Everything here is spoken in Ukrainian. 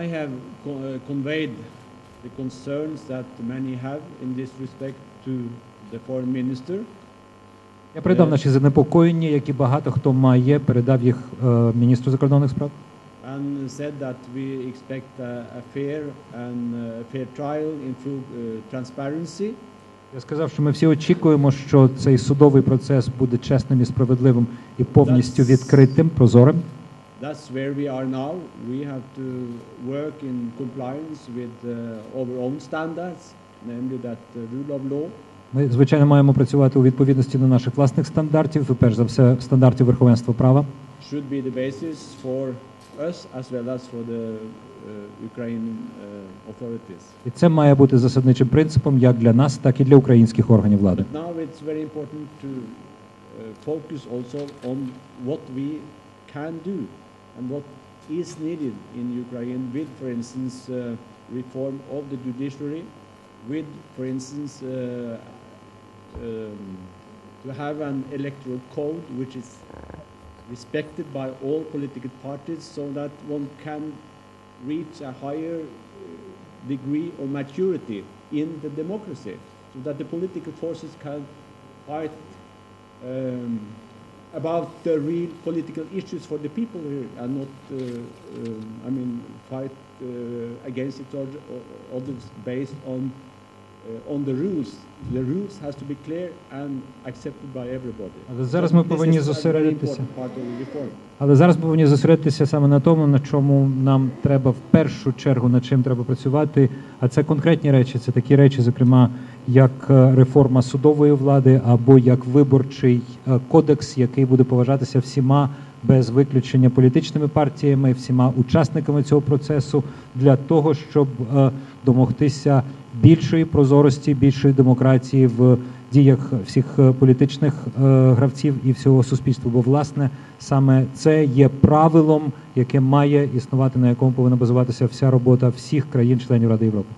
I have co- uh, conveyed the concerns that many have in this respect to the foreign minister. Я передав наші занепокоєння, які багато хто має, передав їх е, міністру закордонних справ. and said that we expect a, a fair and uh, fair trial in full uh, transparency. Я сказав, що ми всі очікуємо, що цей судовий процес буде чесним і справедливим і повністю відкритим, прозорим. That's where we are now. We have to work in compliance with uh, our own standards, namely that uh, rule of law. Ми, звичайно, маємо працювати у відповідності до наших власних стандартів, і перш за все, стандартів верховенства права. should be the basis for us as well as for the uh, Ukrainian uh, authorities. І це має бути засадничим принципом як для нас, так і для українських органів влади. But now it's very important to uh, focus also on what we can do and what is needed in Ukraine with, for instance, uh, reform of the judiciary, with, for instance, uh, um, to have an electoral code which is respected by all political parties so that one can reach a higher degree of maturity in the democracy so that the political forces can fight um, about the real political issues for the people here and not, uh, um, I mean, fight uh, against each other others based on on the rules. The rules has to be clear and accepted by everybody. Але зараз ми повинні зосередитися. Але зараз ми повинні зосередитися саме на тому, на чому нам треба в першу чергу над чим треба працювати. А це конкретні речі. Це такі речі, зокрема, як е, реформа судової влади або як виборчий е, кодекс, який буде поважатися всіма без виключення політичними партіями, всіма учасниками цього процесу для того, щоб е, домогтися більшої прозорості, більшої демократії в діях всіх е, політичних е, гравців і всього суспільства. Бо власне саме це є правилом, яке має існувати, на якому повинна базуватися вся робота всіх країн-членів Ради Європи.